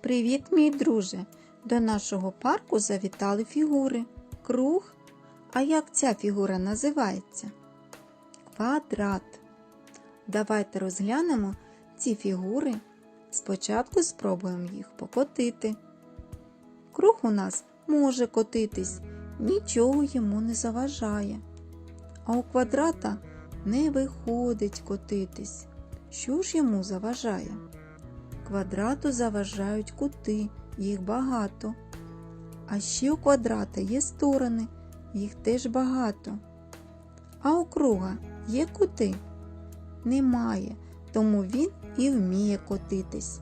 Привіт, мій друже! До нашого парку завітали фігури. Круг. А як ця фігура називається? Квадрат. Давайте розглянемо ці фігури. Спочатку спробуємо їх покотити. Круг у нас може котитись, нічого йому не заважає. А у квадрата не виходить котитись. Що ж йому заважає? Квадрату заважають кути, їх багато. А ще у квадрата є сторони, їх теж багато. А у круга є кути? Немає, тому він і вміє котитись.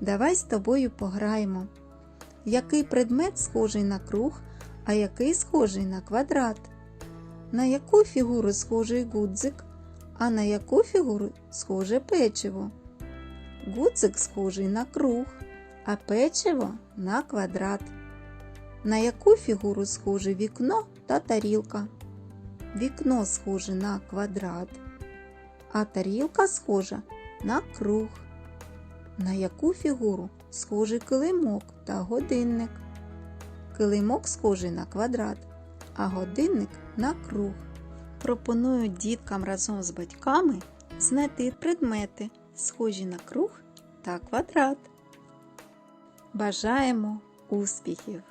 Давай з тобою пограємо. Який предмет схожий на круг, а який схожий на квадрат? На яку фігуру схожий гудзик, а на яку фігуру схоже печиво? Гудзик схожий на круг, а печиво на квадрат. На яку фігуру схоже вікно та тарілка? Вікно схоже на квадрат, а тарілка схожа на круг. На яку фігуру схожий килимок та годинник? Килимок схожий на квадрат, а годинник на круг. Пропоную діткам разом з батьками знайти предмети, схожі на круг та квадрат. Бажаємо успіхів!